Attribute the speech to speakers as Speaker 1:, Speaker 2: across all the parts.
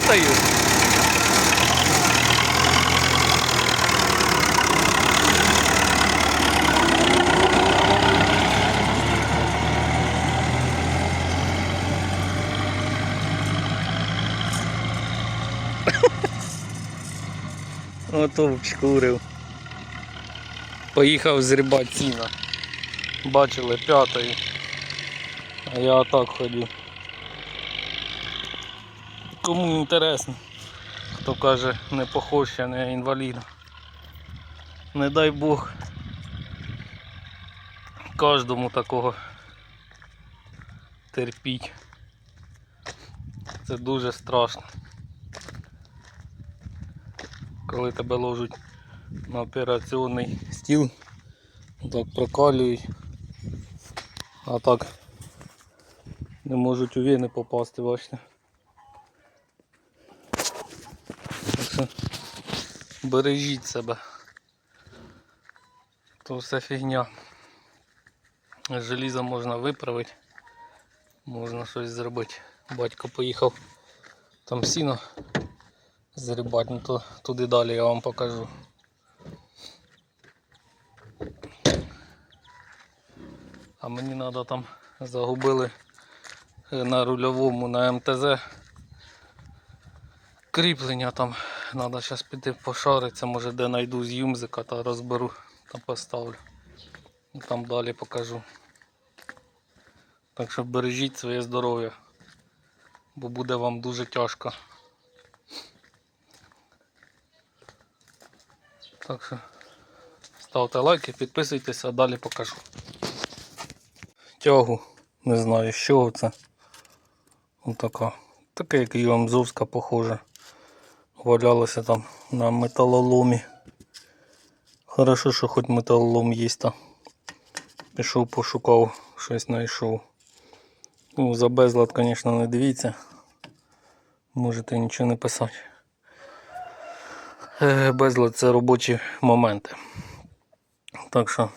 Speaker 1: п'ятою. Ото вчкурив. Поїхав зрібати ціна. Бачили п'ятою. А я отак ходю. Кому інтересно, хто каже не похож, я не інвалід. Не дай Бог кожному такого терпіть. Це дуже страшно. Коли тебе ложать на операційний стіл, так прокалюють, а так не можуть у вени попасти, бачите. Так що бережіть себе. То все фігня. Желізо можна виправити, можна щось зробити. Батько поїхав там сіно зрібати, ну то туди далі я вам покажу. А мені треба там загубили е, на рульовому на МТЗ кріплення там. Треба зараз піти пошаритися, може де знайду з юмзика та розберу та поставлю. І Там далі покажу. Так що бережіть своє здоров'я, бо буде вам дуже тяжко. Так що ставте лайки, підписуйтесь, а далі покажу. Тягу, не знаю з чого це. Отака. Таке, як і Амзовська похоже. Валялося там на металоломі. Хорошо, що хоч металолом є там. Пішов, пошукав, щось знайшов. Ну, за безлад, звісно, не дивіться. Можете нічого не писати. Е, Безлад це робочі моменти. Так що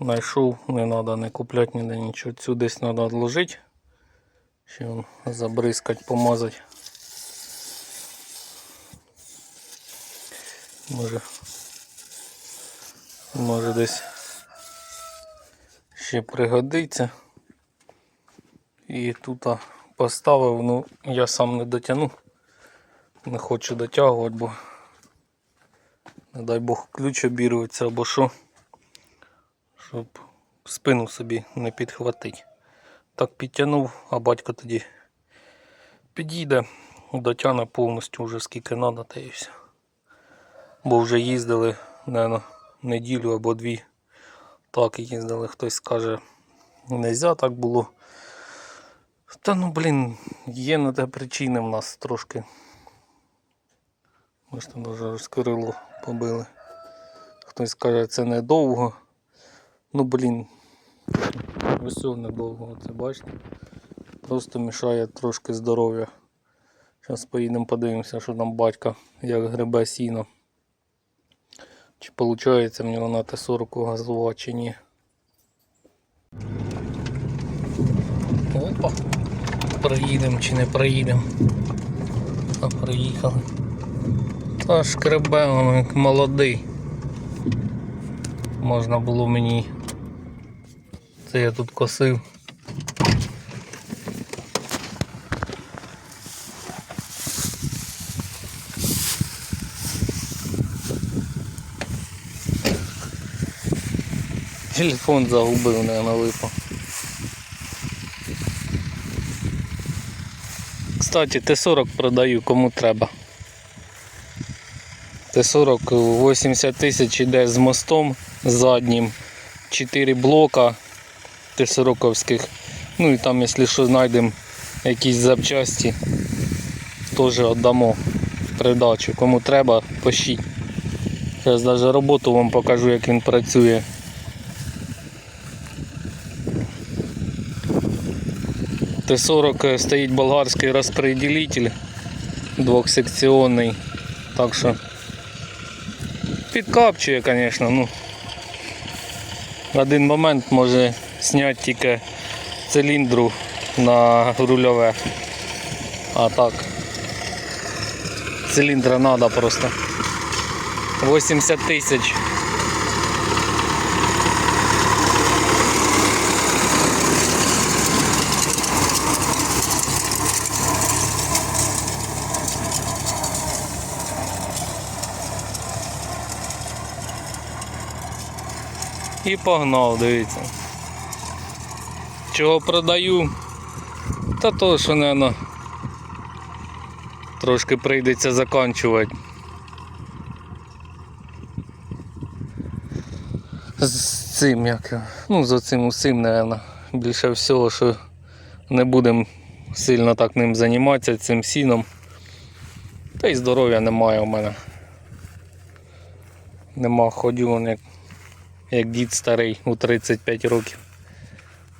Speaker 1: знайшов, не треба не купляти ніде нічого. Цю десь треба відложити. Ще забризкати, помазати. Може, може десь ще пригодиться. І тут поставив, ну я сам не дотягну. Не хочу дотягувати, бо не дай Бог ключ обірветься або що. Щоб спину собі не підхватити. Так підтягнув, а батько тоді підійде, дотягне повністю вже скільки треба, та і все. Бо вже їздили, наверное, неділю або дві. Так їздили, хтось скаже, нельзя так було. Та ну блін, є на те причини в нас трошки. Ми ж там вже розкрило побили. Хтось каже, це недовго. Ну блін, ось недовго, це бачите. Просто мішає трошки здоров'я. Зараз поїдемо подивимося, що там батька, як гребе сіно. Чи виходить в нього на Т-40 газова чи ні. Опа. Проїдемо чи не проїдемо. А приїхали. Та шкребе воно як молодий. Можна було мені. Це я тут косив. Телефон загубив, наверное, випав. Кстати, Т-40 продаю, кому треба. Т-40 80 тисяч іде з мостом заднім. 4 блока Т-40-ських. Ну і там, якщо що знайдемо якісь запчасті, теж віддамо в придачу. Кому треба, пишіть. Зараз навіть роботу вам покажу, як він працює. Т-40 стоїть болгарський розпределитель двохсекціонний. Так що підкапчує, звісно, ну. В один момент може зняти тільки циліндру на рульове. А так циліндра треба просто. 80 тисяч. І погнав, дивіться. Чого продаю? Та то, що, наверное, трошки прийдеться заканчувати. З цим як. Ну, з оцим усім, наверное, більше всього, що не будемо сильно так ним займатися, цим сіном. Та й здоров'я немає у мене. Нема ходю, вон як, дід старий у 35 років.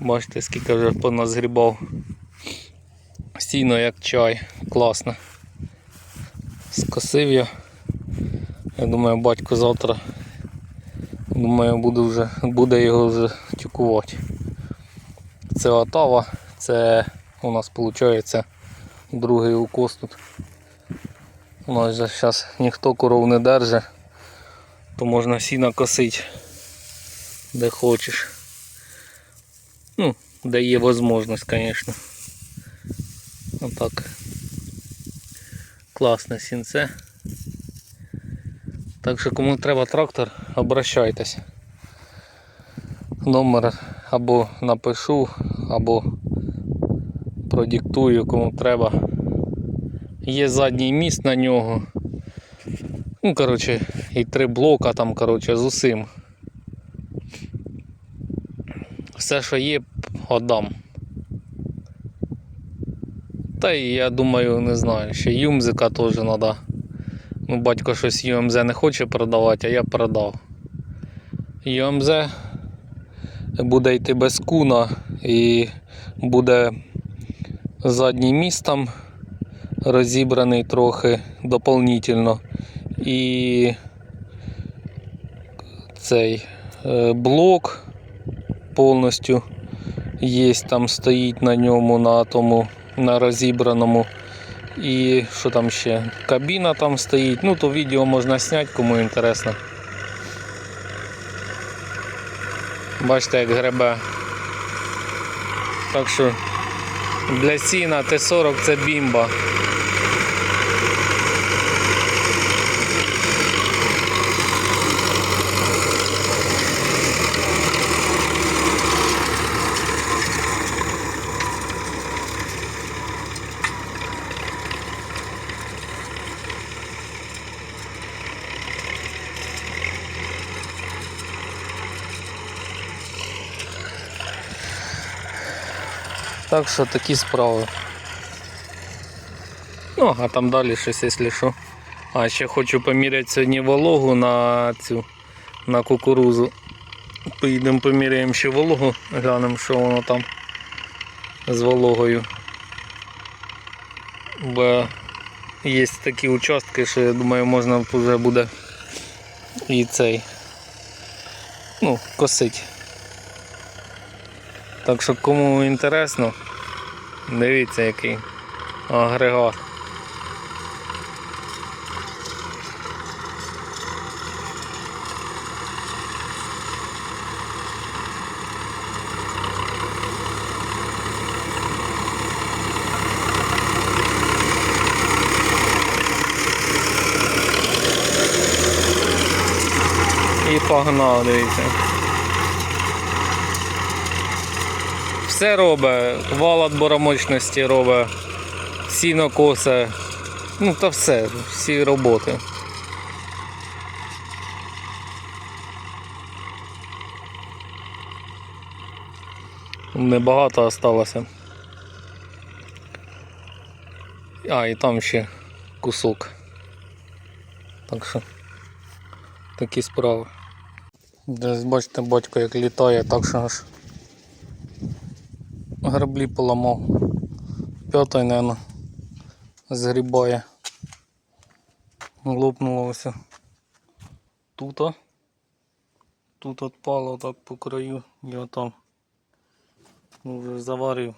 Speaker 1: Бачите, скільки вже поназгрібав. Сіно як чай, класно. Скосив я. Я думаю, батько завтра думаю, буде, вже, буде його вже тюкувати. Це отава, це у нас виходить другий укос тут. У нас зараз ніхто коров не держить, то можна сіно косити де хочеш. Ну, де є можливість, звісно. Отак. Класне сінце. Так що кому треба трактор, обращайтесь. Номер або напишу, або продиктую, кому треба. Є задній міст на нього. Ну, коротше, і три блока там, коротше, з усім. Все, що є, отдам. Та і я думаю, не знаю, ще юмзика теж треба. Ну, батько щось ЮМЗ не хоче продавати, а я продав. ЮМЗ буде йти без куна і буде задній міст там розібраний трохи дополнительно. І цей е, блок повністю є, там стоїть на ньому, на тому, на розібраному. І що там ще? Кабіна там стоїть. Ну, то відео можна зняти, кому інтересно. Бачите, як гребе. Так що для сіна Т-40 це бімба. Так що такі справи. Ну, а там далі щось, якщо що. А ще хочу поміряти сьогодні вологу на цю на кукурузу. Поїдемо поміряємо ще вологу, глянемо, що воно там з вологою. Бо є такі участки, що я думаю можна вже буде і цей ну, косить. Так що кому інтересно, дивіться який агрегат. І погнав, дивіться. Все робить, вал отбора мощності робить, сіно косе, ну та все, всі роботи. Небагато осталося. А, і там ще кусок. Так що такі справи. Десь бачите, батько як літає, так що аж граблі поламав. П'ятий, наверное, згрібає. Лопнуло ось. Тут. Тут отпало так по краю і отам. Ну, Вже заварив.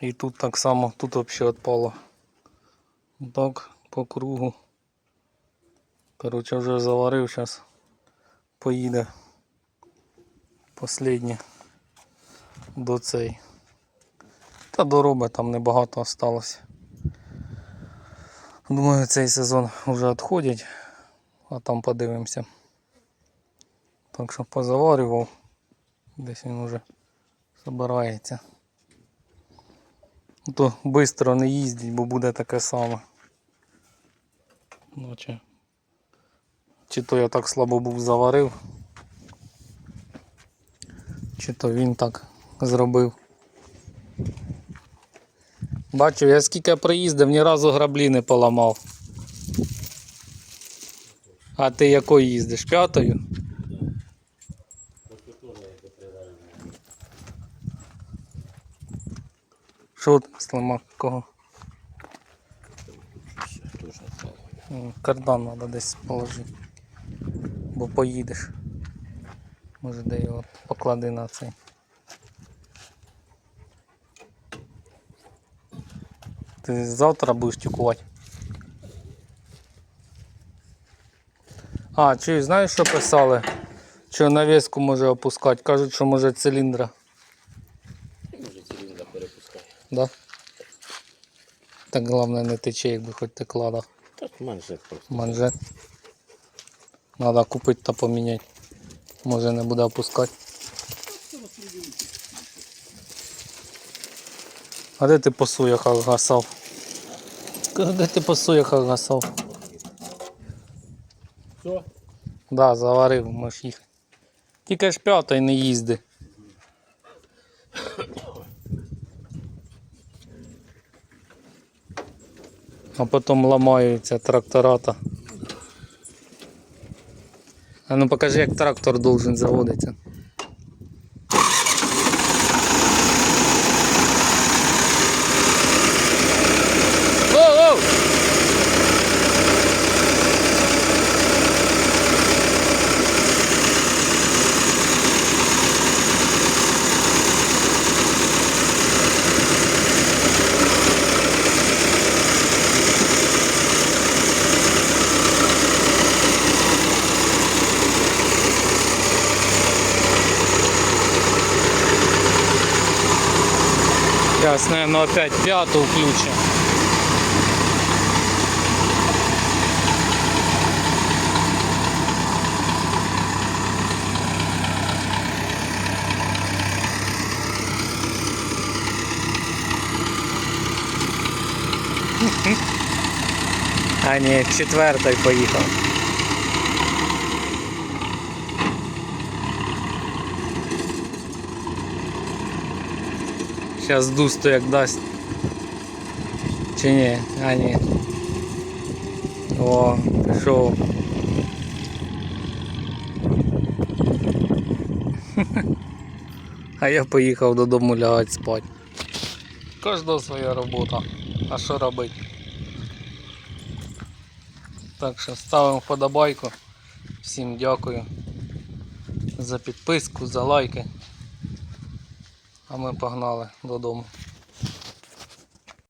Speaker 1: І тут так само, тут взагалі відпало. Так, по кругу. Коротше, вже заварив, зараз поїде Последнє до цей. Та дороби там небагато осталось. Думаю, цей сезон вже відходять, а там подивимося. Так що позаварював. Десь він вже збирається. То швидко не їздить, бо буде таке саме. Ну, чи, чи то я так слабо був заварив, чи то він так зробив. Бачу, я скільки приїздив, ні разу граблі не поламав. А ти якою їздиш? П'ятою? Що сломав? Кого? Кардан треба десь положити. Бо поїдеш. Може де його поклади на цей. Ти завтра будеш тюкувати? А, чи знаєш, що писали? Що навіску може опускати? Кажуть, що може циліндра.
Speaker 2: Може циліндра перепускає.
Speaker 1: Да? Так головне не тече, якби хоч текла, да.
Speaker 2: Так манжет просто.
Speaker 1: Манжет. Надо купити та поміняти. Може не буде опускати. А де ти по суєхах гасав? Де ти по гасав?
Speaker 2: Що?
Speaker 1: Да, заварив, можеш їхати. Тільки ж п'ятий не їзди. А потім ламаються трактората. А ну покажи, як трактор должен заводитися. Сейчас, наверное, опять пятую включим. А ні, четвертий поїхав. Сейчас дусту як дасть. Чи ні? А ні. О, пішов. А я поїхав додому лягати спати. Кожного своя робота. А що робити? Так що ставимо вподобайку. Всім дякую за підписку, за лайки. А ми погнали додому.